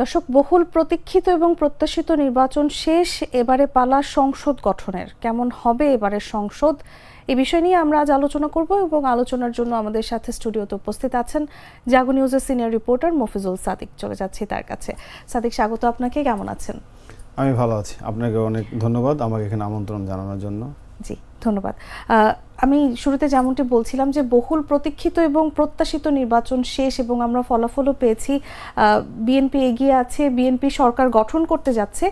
দর্শক, বহুল প্রতীক্ষিত এবং প্রত্যাশিত নির্বাচন শেষ, এবারে পালা সংসদ গঠনের। কেমন হবে এবারের সংসদ? এই বিষয় নিয়ে আমরা আজ আলোচনা করব এবং আলোচনার জন্য আমাদের সাথে স্টুডিওতে উপস্থিত আছেন জাগো নিউজের সিনিয়র রিপোর্টার মফিজুল সাদিক। চলে যাচ্ছি তার কাছে। সাদিক, স্বাগত আপনাকে। কেমন আছেন? আমি ভালো আছি। আপনাকে অনেক ধন্যবাদ আমাকে এখানে আমন্ত্রণ জানানোর জন্য। জি ধন্যবাদ। আমি শুরুতে যেমনটি বলছিলাম যে বহুল প্রতীক্ষিত এবং প্রত্যাশিত নির্বাচন শেষ এবং আমরা ফলাফলও পেয়েছি। বিএনপি এগিয়ে আছে বিএনপি সরকার গঠন করতে যাচ্ছে।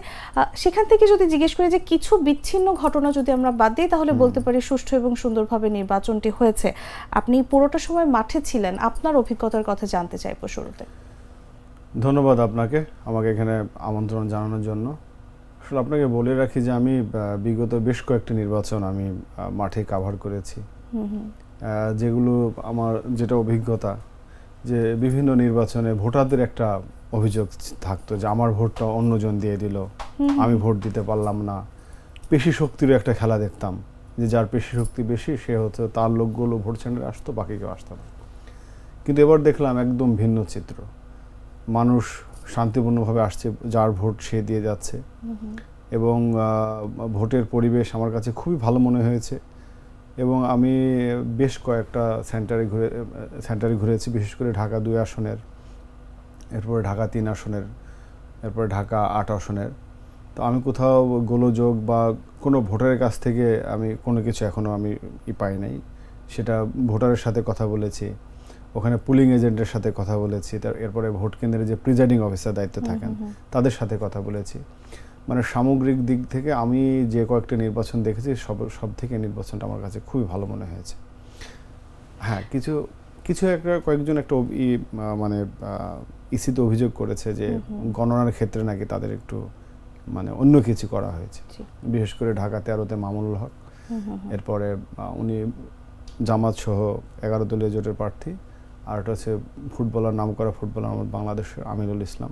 সেখান থেকে যদি জিজ্ঞেস করি যে কিছু বিচ্ছিন্ন ঘটনা যদি আমরা বাদ দিই তাহলে বলতে পারি সুষ্ঠু এবং সুন্দরভাবে নির্বাচনটি হয়েছে। আপনি পুরোটা সময় মাঠে ছিলেন আপনার অভিজ্ঞতার কথা জানতে চাইব শুরুতে। ধন্যবাদ আপনাকে আমাকে এখানে আমন্ত্রণ জানানোর জন্য। আসলে আপনাকে বলে রাখি যে আমি বিগত বেশ কয়েকটি নির্বাচন আমি মাঠে কাভার করেছি। যেগুলো আমার যেটা অভিজ্ঞতা যে বিভিন্ন নির্বাচনে ভোটারদের একটা অভিযোগ থাকতো যে আমার ভোটটা অন্যজন দিয়ে দিল। আমি ভোট দিতে পারলাম না। পেশি শক্তিরও একটা খেলা দেখতাম যে যার পেশি শক্তি বেশি সে হচ্ছে তার লোকগুলো ভোট সেন্টারে আসতো বাকি কেউ আসতো না। কিন্তু এবার দেখলাম একদম ভিন্ন চিত্র। মানুষ শান্তিপূর্ণভাবে আসছে, যার ভোট সে দিয়ে যাচ্ছে। এবং ভোটের পরিবেশ আমার কাছে খুবই ভালো মনে হয়েছে। এবং আমি বেশ কয়েকটা সেন্টারে ঘুরে, সেন্টারে ঘুরেছি, বিশেষ করে ঢাকা দুই আসনের, এরপরে ঢাকা তিন আসনের, এরপরে ঢাকা আট আসনের। তো আমি কোথাও গোলযোগ বা কোনো ভোটারের কাছ থেকে আমি কোনো কিছু এখনও আমি পাই নাই। সেটা ভোটারের সাথে কথা বলেছি। ওখানে পুলিং এজেন্টের সাথে কথা বলেছি তার এরপরে ভোট কেন্দ্রে যে প্রিজাইডিং অফিসার দায়িত্বে থাকেন। তাদের সাথে কথা বলেছি মানে সামগ্রিক দিক থেকে আমি যে কয়েকটা নির্বাচন দেখেছি সব সব থেকে নির্বাচনটা আমার কাছে খুবই ভালো মনে হয়েছে হ্যাঁ কিছু কিছু একটা কয়েকজন একটা মানে ইসিতে অভিযোগ করেছে যে। গণনার ক্ষেত্রে নাকি তাদের একটু মানে অন্য কিছু করা হয়েছে বিশেষ করে ঢাকা তেরোতে মামুনুল হক। এরপরে উনি জামাত সহ এগারো দলীয় জোটের প্রার্থী আর হচ্ছে ফুটবলার নাম করা ফুটবলার আমাদের বাংলাদেশের আমিরুল ইসলাম।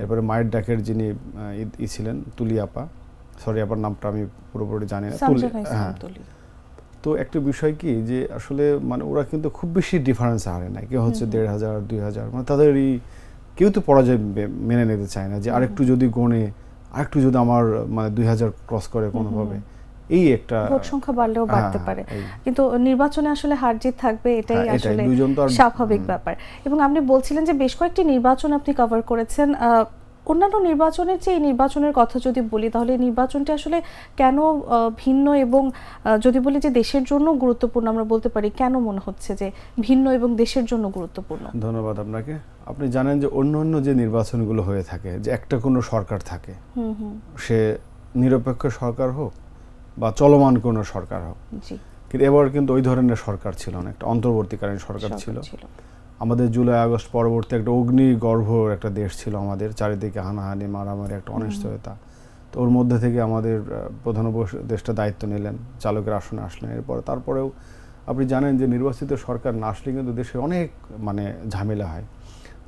এরপরে মায়ের ডাকের যিনি ই- ছিলেন তুলি আপা। সরি আপার নামটা আমি পুরোপুরি জানি না। তুলি হ্যাঁ। তো একটা বিষয় কি যে আসলে মানে ওরা কিন্তু খুব বেশি ডিফারেন্স হারে না। কেউ হচ্ছে। দেড় হাজার দুই হাজার মানে তাদের এই কেউ তো পরাজয় মেনে নিতে চায় না যে আরেকটু যদি গণে আরেকটু যদি আমার মানে দুই হাজার ক্রস করে কোনোভাবে। এই একটা ভোট সংখ্যা বাড়লেও বাড়তে হ্যাঁ, পারে কিন্তু নির্বাচনে আসলে হার জিত থাকবে এটাই হ্যাঁ, আসলে স্বাভাবিক ব্যাপার। এবং আপনি বলছিলেন যে বেশ কয়েকটি নির্বাচন আপনি কভার করেছেন অন্যান্য নির্বাচনের চেয়ে এই নির্বাচনের কথা যদি বলি তাহলে নির্বাচনটি আসলে কেন ভিন্ন এবং যদি বলি যে দেশের জন্য গুরুত্বপূর্ণ আমরা বলতে পারি কেন মনে হচ্ছে যে ভিন্ন এবং দেশের জন্য গুরুত্বপূর্ণ? ধন্যবাদ আপনাকে। আপনি জানেন যে অন্য অন্য যে নির্বাচনগুলো হয়ে থাকে যে একটা কোনো সরকার থাকে হুম হুম। সে নিরপেক্ষ সরকার হোক বা চলমান কোনো সরকার হোক। কিন্তু এবার কিন্তু ওই ধরনের সরকার ছিল না একটা অন্তর্বর্তীকালীন সরকার ছিল। আমাদের জুলাই আগস্ট পরবর্তী একটা অগ্নিগর্ভ একটা দেশ ছিল আমাদের চারিদিকে হানাহানি মারামারি একটা অনিশ্চয়তা। তো ওর মধ্যে থেকে আমাদের প্রধান উপদেষ্টা দায়িত্ব নিলেন চালকের আসনে আসলেন। এরপর তারপরেও আপনি জানেন যে নির্বাচিত সরকার না আসলে কিন্তু দেশে অনেক মানে ঝামেলা হয়।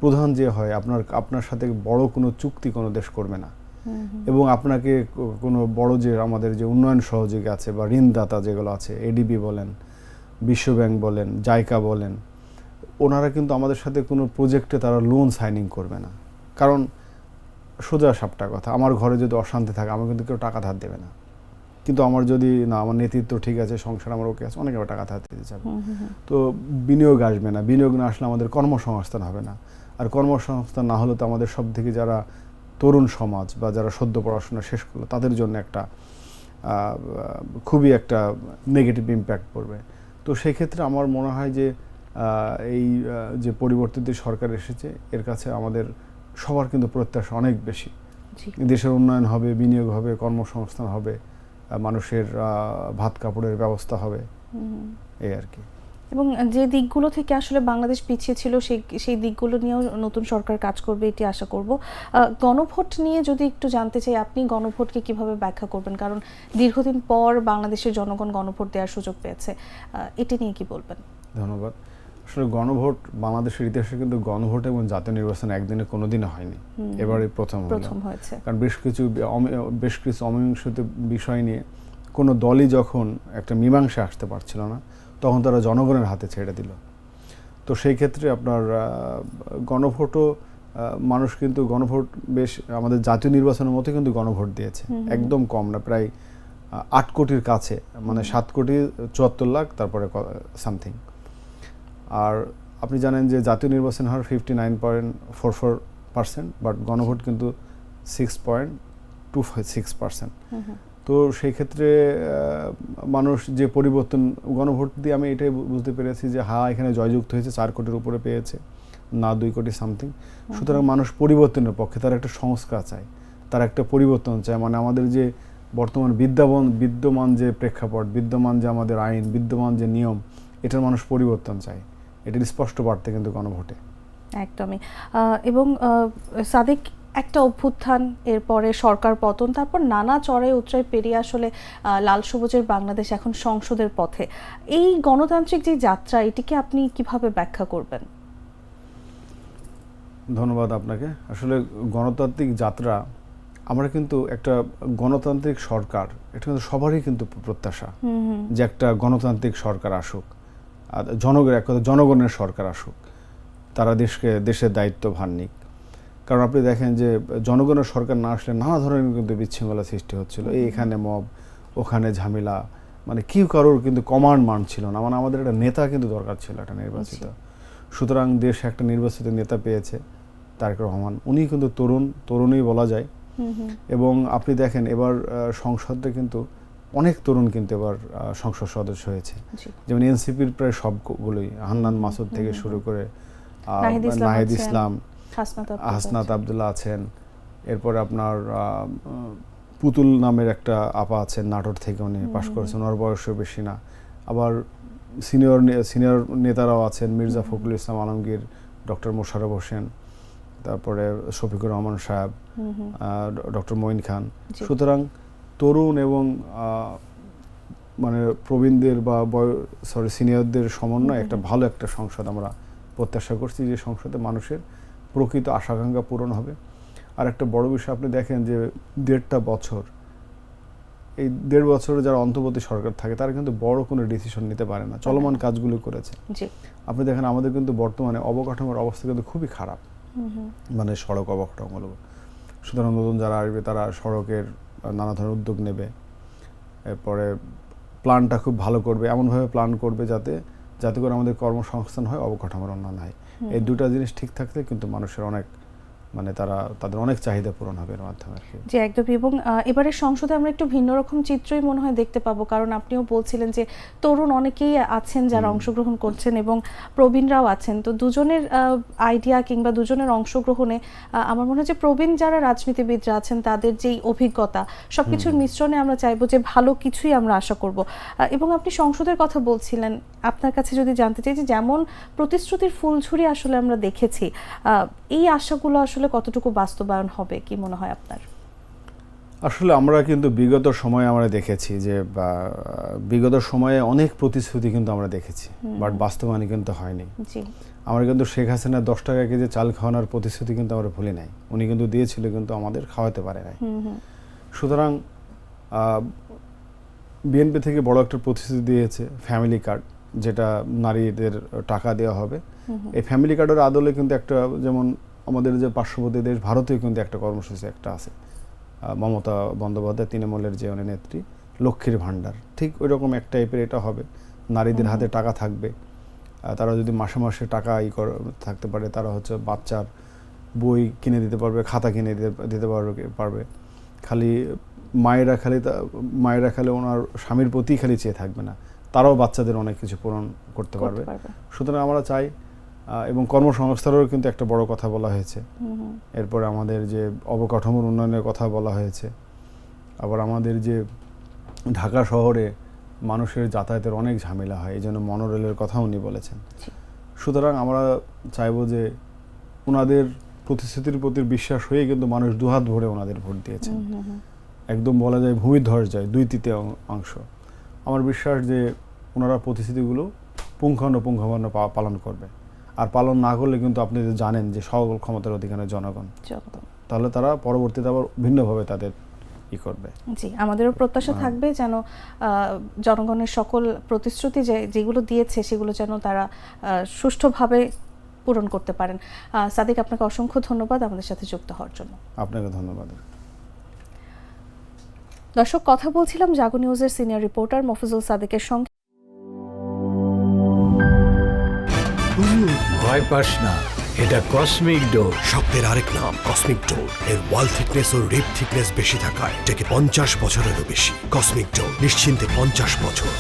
প্রধান যে হয় আপনার আপনার সাথে বড় কোনো চুক্তি কোনো দেশ করবে না। এবং আপনাকে কোনো বড় যে আমাদের যে উন্নয়ন সহযোগী আছে বা ঋণদাতা যেগুলো আছে এডিবি বলেন বিশ্বব্যাংক বলেন জায়কা বলেন ওনারা কিন্তু আমাদের সাথে কোনো প্রজেক্টে তারা লোন সাইনিং করবে না। কারণ সোজা সাপটা কথা আমার ঘরে যদি অশান্তি থাকে আমাকে কিন্তু কেউ টাকা ধার দেবে না। কিন্তু আমার যদি না আমার নেতৃত্ব ঠিক আছে সংসার আমার ওকে আছে অনেকে আবার টাকা ধার দিতে যাবে। তো বিনিয়োগ আসবে না। বিনিয়োগ না আসলে আমাদের কর্মসংস্থান হবে না। আর কর্মসংস্থান না হলে তো আমাদের সব থেকে যারা তরুণ সমাজ বা যারা সদ্য পড়াশোনা শেষ করল তাদের জন্য একটা খুবই একটা নেগেটিভ ইম্প্যাক্ট পড়বে। তো সেই ক্ষেত্রে আমার মনে হয় যে এই যে পরিবর্তিত সরকার এসেছে এর কাছে আমাদের সবার কিন্তু প্রত্যাশা অনেক বেশি। দেশের উন্নয়ন হবে বিনিয়োগ হবে কর্মসংস্থান হবে মানুষের ভাত কাপড়ের ব্যবস্থা হবে। এই আর কি। এবং যে দিকগুলো থেকে আসলে বাংলাদেশ পিছিয়ে ছিল সেই সেই দিকগুলো নিয়েও নতুন সরকার কাজ করবে এটি আশা করব। গণভোট নিয়ে যদি একটু জানতে চাই আপনি গণভোটকে কীভাবে ব্যাখ্যা করবেন? কারণ দীর্ঘদিন পর বাংলাদেশের জনগণ গণভোট দেওয়ার সুযোগ পেয়েছে। এটি নিয়ে কি বলবেন? ধন্যবাদ। আসলে গণভোট বাংলাদেশের ইতিহাসে কিন্তু গণভোট এবং জাতীয় নির্বাচন একদিনে কোনোদিনও হয়নি। এবারে প্রথম প্রথম হয়েছে। কারণ বেশ কিছু বেশ কিছু অমীমাংসিত বিষয় নিয়ে কোনো দলই যখন একটা মীমাংসা আসতে পারছিল না তখন তারা জনগণের হাতে ছেড়ে দিল তো সেই ক্ষেত্রে আপনার গণভোটও মানুষ কিন্তু গণভোট বেশ আমাদের জাতীয় নির্বাচনের মতো কিন্তু গণভোট দিয়েছে। একদম কম না প্রায় আট কোটির কাছে মানে সাত কোটি চুয়াত্তর লাখ তারপরে সামথিং আর আপনি জানেন যে জাতীয় নির্বাচন হার fifty nine point four four percent but গণভোট কিন্তু six point two six percent. তো সেই ক্ষেত্রে মানুষ যে পরিবর্তন গণভোট দিয়ে আমি এটাই বুঝতে পেরেছি যে হা এখানে জয়যুক্ত হয়েছে চার কোটির উপরে পেয়েছে না দুই কোটি সামথিং। সুতরাং মানুষ পরিবর্তনের পক্ষে তার একটা সংস্কার চায় তার একটা পরিবর্তন চায়। মানে আমাদের যে বর্তমান বিদ্যাবন বিদ্যমান যে প্রেক্ষাপট বিদ্যমান যে আমাদের আইন বিদ্যমান যে নিয়ম এটার মানুষ পরিবর্তন চায়। এটার স্পষ্ট বার্তা কিন্তু গণভোটে। একদমই। এবং সাদিক একটা অভ্যুত্থান এরপরে সরকার পতন তারপর নানা চড়াই উতরাই পেরিয়ে আসলে লাল সবুজের বাংলাদেশ এখন সংসদের পথে। এই গণতান্ত্রিক যে যাত্রা এটিকে আপনি কীভাবে ব্যাখ্যা করবেন? ধন্যবাদ আপনাকে। আসলে গণতান্ত্রিক যাত্রা আমরা কিন্তু একটা গণতান্ত্রিক সরকার এটা কিন্তু সবারই কিন্তু প্রত্যাশা যে একটা গণতান্ত্রিক সরকার আসুক। আর জনগণ এক কথা জনগণের সরকার আসুক। তারা দেশকে দেশের দায়িত্ব ভার নিক। কারণ আপনি দেখেন যে জনগণের সরকার না আসলে নানা ধরনের কিন্তু বিশৃঙ্খলা সৃষ্টি হচ্ছিল। এখানে মব ওখানে ঝামেলা মানে কেউ কারোর কিন্তু কমান্ড মান ছিল না। মানে আমাদের একটা নেতা কিন্তু দরকার ছিল একটা নির্বাচিত। সুতরাং দেশ একটা নির্বাচিত নেতা পেয়েছে তারেক রহমান। উনি কিন্তু তরুণ তরুণই বলা যায়। এবং আপনি দেখেন এবার সংসদে কিন্তু অনেক তরুণ কিন্তু এবার সংসদ সদস্য হয়েছে। যেমন এনসিপির প্রায় সবগুলোই। হান্নান মাসুদ থেকে শুরু করে নাহিদ ইসলাম হাসনাত। আবদুল্লাহ আছেন। এরপরে আপনার পুতুল নামের একটা আপা আছেন নাটোর থেকে উনি পাশ করেছেন। ওনার বয়সও বেশি না। আবার সিনিয়র সিনিয়র নেতারাও আছেন মির্জা ফখরুল ইসলাম আলমগীর ডক্টর মোশাররফ হোসেন তারপরে শফিকুর রহমান সাহেব ডক্টর মঈন খান। সুতরাং তরুণ এবং মানে প্রবীণদের বা সরি সিনিয়রদের সমন্বয়ে একটা ভালো একটা সংসদ আমরা প্রত্যাশা করছি যে সংসদে মানুষের প্রকৃত আশাকাঙ্ক্ষা পূরণ হবে। আর একটা বড় বিষয় আপনি দেখেন যে দেড়টা বছর এই দেড় বছরে যারা অন্তর্বর্তী সরকার থাকে তারা কিন্তু বড় কোনো ডিসিশন নিতে পারে না চলমান কাজগুলো করেছে। আপনি দেখেন আমাদের কিন্তু বর্তমানে অবকাঠামোর অবস্থা কিন্তু খুবই খারাপ। মানে সড়ক অবকাঠামোগুলো। সুতরাং নতুন যারা আসবে তারা সড়কের নানা ধরনের উদ্যোগ নেবে। এরপরে প্ল্যানটা খুব ভালো করবে এমনভাবে প্ল্যান করবে যাতে যাতে করে আমাদের কর্মসংস্থান হয় অবকাঠামোর উন্নয়ন হয়। এই দুটো জিনিস ঠিক থাকতে কিন্তু মানুষের অনেক মানে তারা তাদের অনেক চাহিদা পূরণ হবে এর মাধ্যমে আর কি। যে একদমই এবং এবারে সংসদে আমরা একটু ভিন্ন রকম চিত্রই মনে হয় দেখতে পাবো। কারণ আপনিও বলছিলেন যে তরুণ অনেকেই আছেন যারা অংশগ্রহণ করছেন এবং প্রবীণরাও আছেন। তো দুজনের আইডিয়া কিংবা দুজনের অংশগ্রহণে আমার মনে হয় যে প্রবীণ যারা রাজনীতিবিদরা আছেন তাদের যেই অভিজ্ঞতা সবকিছুর মিশ্রণে আমরা চাইব যে ভালো কিছুই আমরা আশা করব। এবং আপনি সংসদের কথা বলছিলেন। আপনার কাছে যদি জানতে চাই যে যেমন প্রতিশ্রুতির ফুলঝুরি আসলে আমরা দেখেছি এই আশাগুলো আসলে কতটুকু বাস্তবায়ন হবে কি মনে হয় আপনার? আসলে আমরা কিন্তু বিগত সময়ে আমরা দেখেছি যে বিগত সময়ে অনেক প্রতিশ্রুতি কিন্তু আমরা দেখেছি বাট বাস্তবায়ন কিন্তু হয়নি। জি। আমরা কিন্তু শেখ হাসিনা দশ টাকা কেজি চাল খাওয়ানোর প্রতিশ্রুতি কিন্তু আমরা ভুলি নাই। উনি কিন্তু দিয়েছিল কিন্তু আমাদের খাওয়াতে পারে নাই। সুতরাং বিএনপি থেকে বড় একটা প্রতিশ্রুতি দিয়েছে ফ্যামিলি কার্ড। যেটা নারীদের টাকা দেওয়া হবে। এই ফ্যামিলি কার্ডের আদলে কিন্তু একটা যেমন আমাদের যে পার্শ্ববর্তী দেশ ভারতেও কিন্তু একটা কর্মসূচি একটা আছে। মমতা বন্দ্যোপাধ্যায় তৃণমূলের যে উনি নেত্রী লক্ষ্মীর ভাণ্ডার। ঠিক ওই রকম এক টাইপের এটা হবে। নারীদের হাতে টাকা থাকবে। তারা যদি মাসে মাসে টাকা ই কর থাকতে পারে তারা হচ্ছে বাচ্চার বই কিনে দিতে পারবে খাতা কিনে দিতে দিতে পারবে পারবে। খালি মায়েরা খালি মায়েরা খালি ওনার স্বামীর প্রতি খালি চেয়ে থাকবে না। তারাও বাচ্চাদের অনেক কিছু পূরণ করতে পারবে। সুতরাং আমরা চাই এবং কর্মসংস্থানেরও কিন্তু একটা বড় কথা বলা হয়েছে। এরপরে আমাদের যে অবকাঠামোর উন্নয়নের কথা বলা হয়েছে আবার আমাদের যে ঢাকা শহরে মানুষের যাতায়াতের অনেক ঝামেলা হয় এই জন্য মনোরেলের কথা উনি বলেছেন। সুতরাং আমরা চাইব যে ওনাদের প্রতিশ্রুতির প্রতি বিশ্বাস হয়ে কিন্তু মানুষ দুহাত ভরে ওনাদের ভোট হুম। একদম বলা যায় ভূমিধ্বস যায় দুই তৃতীয় অংশ আমার বিশ্বাস যে ওনারা প্রতিশ্রুতিগুলো পুঙ্খানুপুঙ্খানুপুঙ্খ পা- পালন করবে। আর পালন না করলে কিন্তু আপনি জানেন যে সকল ক্ষমতার অধিকারের জনগণ। তাহলে তারা পরবর্তীতে আবার ভিন্নভাবে তাদের ই করবে। জি আমাদেরও প্রত্যাশা হ্যাঁ। থাকবে যেন জনগণের সকল প্রতিশ্রুতি যে যেগুলো দিয়েছে সেগুলো যেন তারা সুষ্ঠুভাবে পূরণ করতে পারেন। সাদিক আপনাকে অসংখ্য ধন্যবাদ আমাদের সাথে যুক্ত হওয়ার জন্য। আপনাকে ধন্যবাদ। দর্শক কথা বলছিলাম জাগো নিউজের সিনিয়র রিপোর্টার মফিজুল সাদেকের সঙ্গে। ভয় পাস না এটা কসমিক ডোর শব্দের আরেক নাম কসমিক ডোর এর ওয়াল থিকনেস ও রিপ থিকনেস বেশি থাকায় এটাকে পঞ্চাশ বছরেরও বেশি। কসমিক ডোর নিশ্চিন্তে পঞ্চাশ বছর।